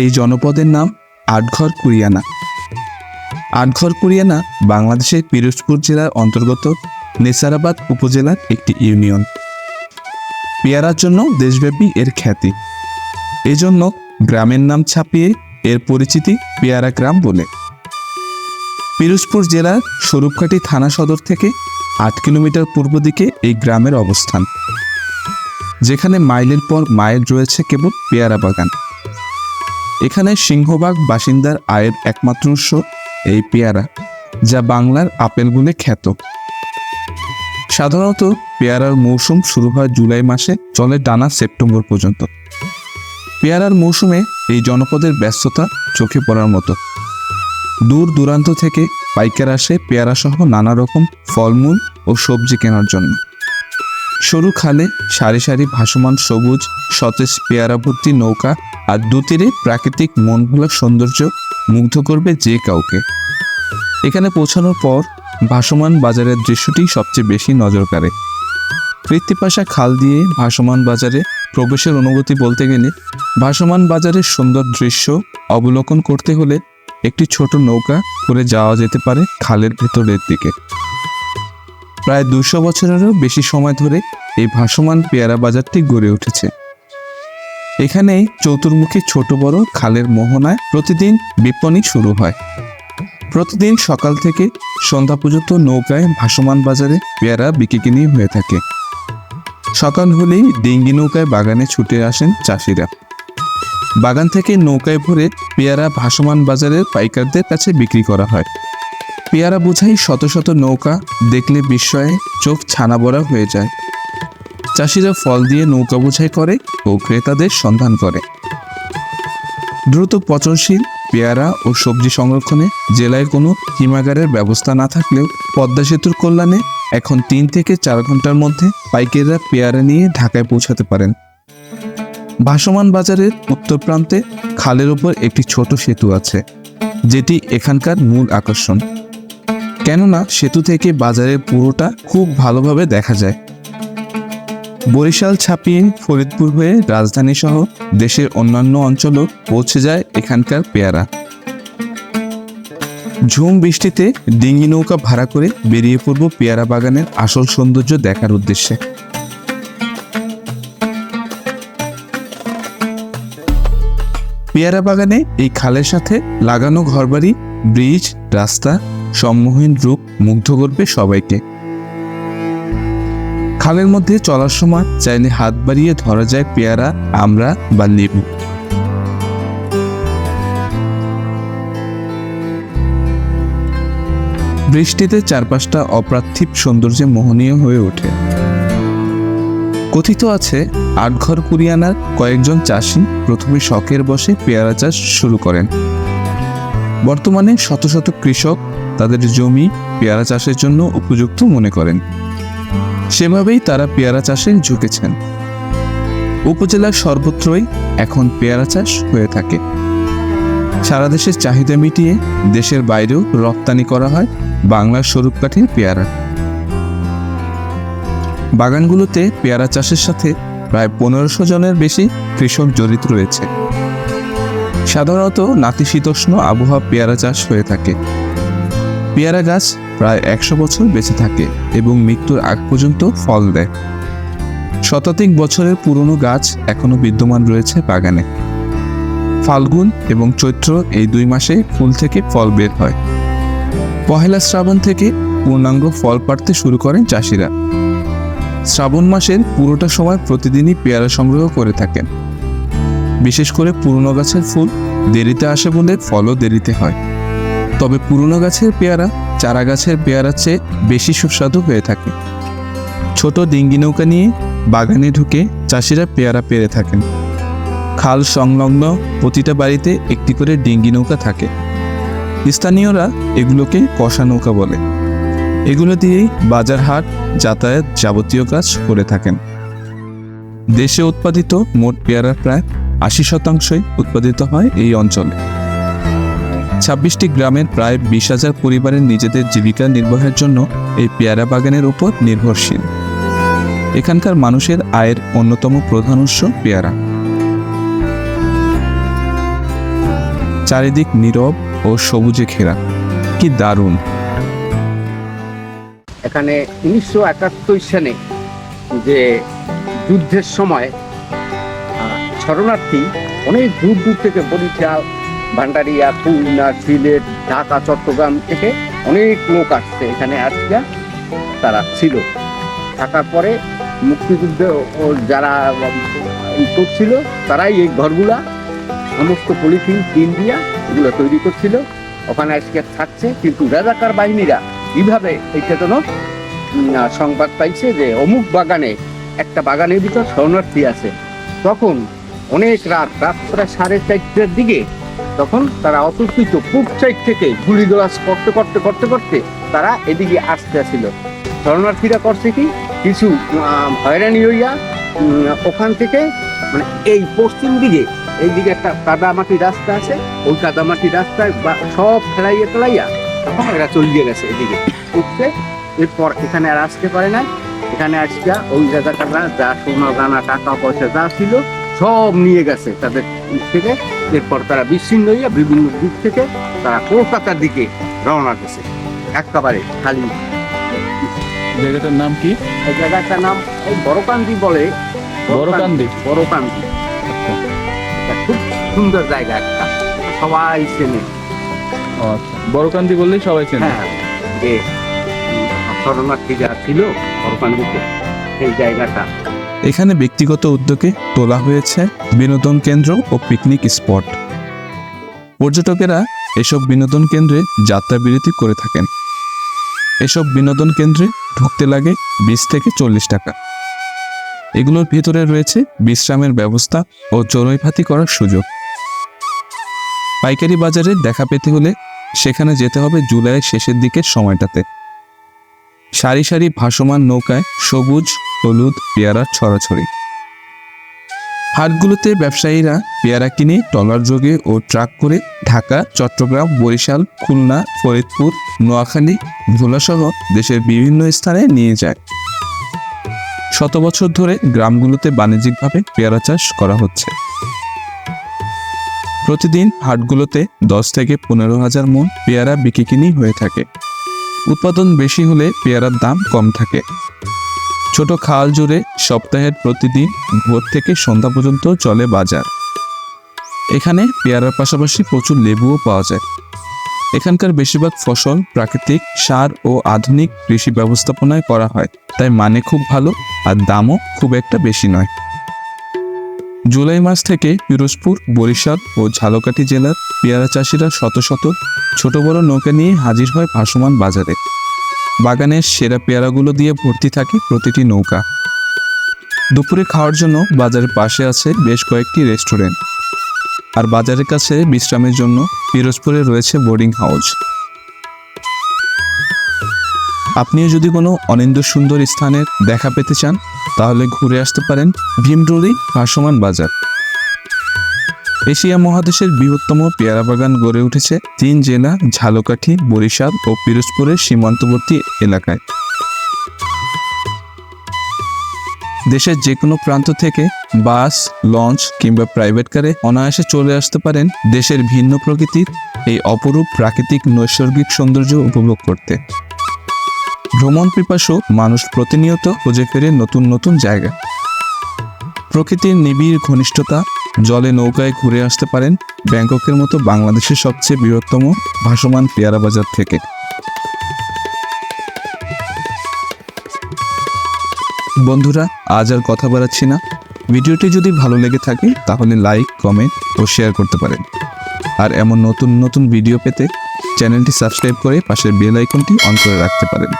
এই জনপদের নাম আটঘর কুরিয়ানা। আটঘর কুরিয়ানা বাংলাদেশের পিরোজপুর জেলার অন্তর্গত নেসারাবাদ উপজেলার একটি ইউনিয়ন। পেয়ারার জন্য দেশব্যাপী এর খ্যাতি। এজন্য গ্রামের নাম ছাপিয়ে এর পরিচিতি পেয়ারা গ্রাম বলে। পিরোজপুর জেলার স্বরূপকাঠি থানা সদর থেকে আট কিলোমিটার পূর্ব দিকে এই গ্রামের অবস্থান। যেখানে মাইলের পর মাইল রয়েছে কেবল পেয়ারা বাগান। এখানে সিংহবাগ বাসিন্দার আয়ের একমাত্র উৎস এই পেয়ারা, যা বাংলার আপেল বলে খ্যাত। সাধারণত পেয়ারার মৌসুম শুরু হয় জুলাই মাসে, চলে টানা সেপ্টেম্বর পর্যন্ত। পেয়ারার মৌসুমে এই জনপদের ব্যস্ততা চোখে পড়ার মতো। দূর দূরান্ত থেকে পাইকার আসে পেয়ারা সহ নানা রকম ফলমূল ও সবজি কেনার জন্য। সরু খালে, সারি সারি ভাসমান সবুজ, সতেজ পেয়ারা ভর্তি নৌকা আর দুতীরে প্রাকৃতিক মনভোলা সৌন্দর্য মুগ্ধ করবে যে কাউকে। এখানে পৌঁছানোর পর ভাসমান বাজারের দৃশ্যটি সবচেয়ে বেশি নজর কাড়ে। কৃত্তিপাশা খাল দিয়ে ভাসমান বাজারে প্রবেশের অনুভূতি বলতে গেলে, ভাসমান বাজারের সুন্দর দৃশ্য অবলোকন করতে হলে একটি ছোট নৌকা করে যাওয়া যেতে পারে খালের ভেতরের দিকে। প্রায় দুশো বছরেরও বেশি সময় ধরে এই ভাসমান পেয়ারা বাজারটি গড়ে উঠেছে। এখানে চতুর্মুখী ছোট বড় খালের মোহনায় প্রতিদিন বিপণী শুরু হয়। প্রতিদিন সকাল থেকে সন্ধ্যা পর্যন্ত নৌকায় ভাসমান বাজারে পেয়ারা বিক্রি কিনি হয়ে থাকে। সকাল হলেই ডিঙ্গি নৌকায় বাগানে ছুটে আসেন চাষিরা। বাগান থেকে নৌকায় ভরে পেয়ারা ভাসমান বাজারের পাইকারদের কাছে বিক্রি করা হয়। পেয়ারা বোঝাই শত শত নৌকা দেখলে বিস্ময়ে চোখ ছানা বড়া হয়ে যায়। চাষিরা ফল দিয়ে নৌকা বোঝাই করে ও ক্রেতাদের সন্ধান করে। দ্রুত পচনশীল পেয়ারা ও সবজি সংরক্ষণে জেলায় কোনো হিমাগারের ব্যবস্থা না থাকলেও পদ্মা সেতুর কল্যাণে এখন তিন থেকে চার ঘণ্টার মধ্যে পাইকাররা পেয়ারা নিয়ে ঢাকায় পৌঁছাতে পারেন। ভাসমান বাজারের উত্তর প্রান্তে খালের ওপর একটি ছোট সেতু আছে, যেটি এখানকার মূল আকর্ষণ। কেননা সেতু থেকে বাজারের পুরোটা খুব ভালোভাবে দেখা যায়। বরিশাল ছাপিয়ে ফরিদপুর হয়ে রাজধানী সহ দেশের অন্যান্য অঞ্চলও পৌঁছে যায় এখানকার পেয়ারা। ঝুম বৃষ্টিতে ডিঙি নৌকা ভাড়া করে বেরিয়ে পড়ব পেয়ারা বাগানের আসল সৌন্দর্য দেখার উদ্দেশ্যে। পেয়ারা বাগানে এই খালের সাথে লাগানো ঘরবাড়ি, ব্রিজ, রাস্তা সম্মোহীন রূপ মুগ্ধ করবে সবাইকে। খালের মধ্যে চলার সময় চাইলে হাত বাড়িয়ে ধরা যায় পেয়ারা, আমরা বা লেবু। বৃষ্টিতে চারপাশটা অপ্রার্থিব সৌন্দর্যে মোহনীয় হয়ে ওঠে। কথিত আছে, আটঘর কুরিয়ানার কয়েকজন চাষি প্রথমে শখের বসে পেয়ারা চাষ শুরু করেন। বর্তমানে শত শত কৃষক তাদের জমি পেয়ারা চাষের জন্য উপযুক্ত মনে করেন। সেভাবেই তারা পেয়ারা চাষে ঝুঁকেছেন। উপজেলার সর্বত্রই এখন পেয়ারা চাষ হয়ে থাকে। সারা দেশের চাহিদা মিটিয়ে দেশের বাইরেও রপ্তানি করা হয় বাংলার স্বরূপকাঠির পেয়ারা। বাগানগুলোতে পেয়ারা চাষের সাথে প্রায় পনেরোশো জনের বেশি কৃষক জড়িত রয়েছে। সাধারণত নাতিশীতোষ্ণ আবহাওয়া পেয়ারা চাষ হয়ে থাকে। পেয়ারা গাছ প্রায় একশো বছর বেঁচে থাকে এবং মৃত্যুর আগ পর্যন্ত ফল দেয়। শতাধিক বছরের পুরনো গাছ এখনও বিদ্যমান রয়েছে বাগানে। ফাল্গুন এবং চৈত্র এই দুই মাসে ফুল থেকে ফল বের হয়। পহেলা শ্রাবণ থেকে পূর্ণাঙ্গ ফল পাড়তে শুরু করেন চাষিরা। শ্রাবণ মাসের পুরোটা সময় প্রতিদিনই পেয়ারা সংগ্রহ করে থাকেন। বিশেষ করে পুরনো গাছের ফুল দেরিতে আসে বলে ফলও দেরিতে হয়। তবে পুরনো গাছের পেয়ারা চারা গাছের পেয়ারার চেয়ে বেশি সুস্বাদু হয়ে থাকে। ছোট ডিঙ্গি নৌকা নিয়ে বাগানে ঢুকে চাষিরা পেয়ারা পেরে থাকেন। খাল সংলগ্ন প্রতিটা বাড়িতে একটি করে ডিঙ্গি নৌকা থাকে। স্থানীয়রা এগুলোকে কষা নৌকা বলে। এগুলো দিয়েই বাজার হাট, যাতায়াত যাবতীয় কাজ করে থাকেন। দেশে উৎপাদিত মোট পেয়ারার প্রায় আশি শতাংশই উৎপাদিত হয় এই অঞ্চলে। ছাব্বিশটি গ্রামের প্রায় বিশ হাজার পরিবারের নিজেদের জীবিকা নির্বাহের জন্য এই পেয়ারা বাগানের উপর নির্ভরশীল। এখানকার মানুষের আয়ের অন্যতম প্রধান উৎস পেয়ারা। চারিদিক নীরব ও সবুজে ঘেরা। কি দারুণ! এখানে উনিশশো একাত্তর সালে যে যুদ্ধের সময় শরণার্থী অনেক দূর দূর থেকে বরিশাল ভান্ডারিয়া, খুলনা, সিলেট, ঢাকা, চট্টগ্রাম থেকে অনেক লোক আসছে এখানে আজকে। তারা ছিল। থাকার পরে মুক্তিযুদ্ধে যারা করছিল তারাই এই ঘরগুলা, সমস্ত পলিথিন, টিন দিয়া এগুলো তৈরি করছিল। ওখানে আজকে থাকছে। কিন্তু রাজাকার বাহিনীরা কীভাবে এইটা যেন সংবাদ পাইছে যে অমুক বাগানে, একটা বাগানের ভিতর শরণার্থী আছে। তখন অনেক রাত রাত প্রায় সাড়ে চারটের দিকে তখন তারা অতর্কিত পূব সাইড থেকে গুলিগোলাস করতে করতে করতে করতে তারা এদিকে আসতে আসছিল শরণার্থীরা করছে কি? কিছু হয়রানি হইয়া ওখান থেকে মানে এই পশ্চিম দিকে এই দিকে একটা কাদামাটি রাস্তা আছে, ওই কাদামাটি রাস্তায় বা সব ফেলাইয়া ফেলাইয়া তখন এরা চলিয়ে গেছে এদিকে। উঠতে এরপর এখানে আর আসতে পারে না এখানে আসিয়া ওই রাজাকাররা যা সোনা, দানা, টাকা, পয়সা যা ছিল, সব নিয়ে গেছে তাদের থেকে এরপর তারা বিচ্ছিন্ন হইয়া বিভিন্ন দিক থেকে তারা কলকাতার দিকে রওনা গেছে একেবারে খালি। জায়গাটার নাম কি? এই জায়গাটার নাম এই বড়কান্দি বলে। বড়কান্দি? বড়কান্দি। খুব সুন্দর জায়গা একটা। সবাই চেনে। আচ্ছা। বড়কান্দি বললেই সবাই চেনে। হ্যাঁ। যে শরণার্থী যা ছিল বড়কান্দিতে সেই জায়গাটা। এখানে ব্যক্তিগত উদ্যোগে তোলা হয়েছে বিনোদন কেন্দ্র ও পিকনিক স্পট। পর্যটকেরা এসব বিনোদন কেন্দ্রে যাত্রা বিরতি করে থাকেন। এসব বিনোদন কেন্দ্রে ঢুকতে লাগে বিশ থেকে চল্লিশ টাকা। এগুলোর ভেতরে রয়েছে বিশ্রামের ব্যবস্থা ও চড়ুইভাতি করার সুযোগ। পাইকারি বাজারে দেখা পেতে হলে সেখানে যেতে হবে জুলাইয়ের শেষের দিকের সময়টাতে। সারি সারি ভাসমান নৌকায় সবুজ হলুদ, পেয়ারা, ছড়াছড়ি। হাটগুলোতে ব্যবসায়ীরা পেয়ারা কিনে টলার যোগে ও ট্রাক করে ঢাকা, চট্টগ্রাম, বরিশাল, খুলনা, ফরিদপুর, নোয়াখালী, ভোলাসহ দেশের বিভিন্ন স্থানে নিয়ে যায়। শত বছর ধরে গ্রামগুলোতে বাণিজ্যিকভাবে পেয়ারা চাষ করা হচ্ছে। প্রতিদিন হাটগুলোতে দশ থেকে পনেরো হাজার মন পেয়ারা বিকিকিনি হয়ে থাকে। উৎপাদন বেশি হলে পেয়ারার দাম কম থাকে। ছোট খাল জুড়ে সপ্তাহের প্রতিদিন ভোর থেকে সন্ধ্যা পর্যন্ত চলে বাজার। এখানে পেয়ারার পাশাপাশি প্রচুর লেবুও পাওয়া যায়। এখানকার বেশিরভাগ ফসল প্রাকৃতিক সার ও আধুনিক কৃষি ব্যবস্থাপনায় করা হয়, তাই মানে খুব ভালো আর দামও খুব একটা বেশি নয়। জুলাই মাস থেকে পিরোজপুর, বরিশাল ও ঝালকাঠি জেলার পেয়ারা চাষিরা শত শত ছোট বড় নৌকা নিয়ে হাজির হয় ভাসমান বাজারে। বাগানের সেরা পেয়ারাগুলো দিয়ে ভর্তি থাকে প্রতিটি নৌকা। দুপুরে খাওয়ার জন্য বাজারের পাশে আছে বেশ কয়েকটি রেস্টুরেন্ট। আর বাজারের কাছে বিশ্রামের জন্য পিরোজপুরে রয়েছে বোর্ডিং হাউস। আপনিও যদি কোনো অনিন্দ সুন্দর স্থানের দেখা পেতে চান, তাহলে ঘুরে আসতে পারেন ভীমডুলি ভাসমান বাজার। এশিয়া মহাদেশের বৃহত্তম পেয়ারা বাগান গড়ে উঠেছে তিন জেলা, ঝালকাঠি, বরিশাল ও পিরোজপুরের সীমান্তবর্তী এলাকায়। দেশের যে কোনো প্রান্ত থেকে বাস, লঞ্চ কিংবা প্রাইভেট কারে অনায়াসে চলে আসতে পারেন দেশের ভিন্ন প্রকৃতির এই অপরূপ প্রাকৃতিক নৈসর্গিক সৌন্দর্য উপভোগ করতে। ভ্রমণ পিপাসু মানুষ প্রতিনিয়ত খুঁজে ফেরে নতুন নতুন জায়গা। প্রকৃতির নিবিড় ঘনিষ্ঠতা জলে নৌকায় ঘুরে আসতে পারেন ব্যাংককের মতো বাংলাদেশের সবচেয়ে বৃহত্তম ভাসমান পেয়ারা বাজার থেকে। বন্ধুরা, আজ আর কথা বাড়াচ্ছি না। ভিডিওটি যদি ভালো লেগে থাকে, তাহলে লাইক, কমেন্ট ও শেয়ার করতে পারেন। আর এমন নতুন নতুন ভিডিও পেতে চ্যানেলটি সাবস্ক্রাইব করে পাশের বেল আইকনটি অন করে রাখতে পারেন।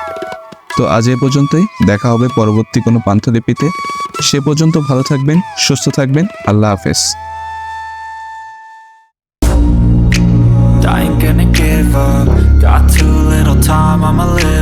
তো আজ এ পর্যন্তই, দেখা হবে পরবর্তী কোনো পান্থলিপিতে। সে পর্যন্ত ভালো থাকবেন সুস্থ থাকবেন আল্লাহ হাফেজ। Got too little time, I'ma live.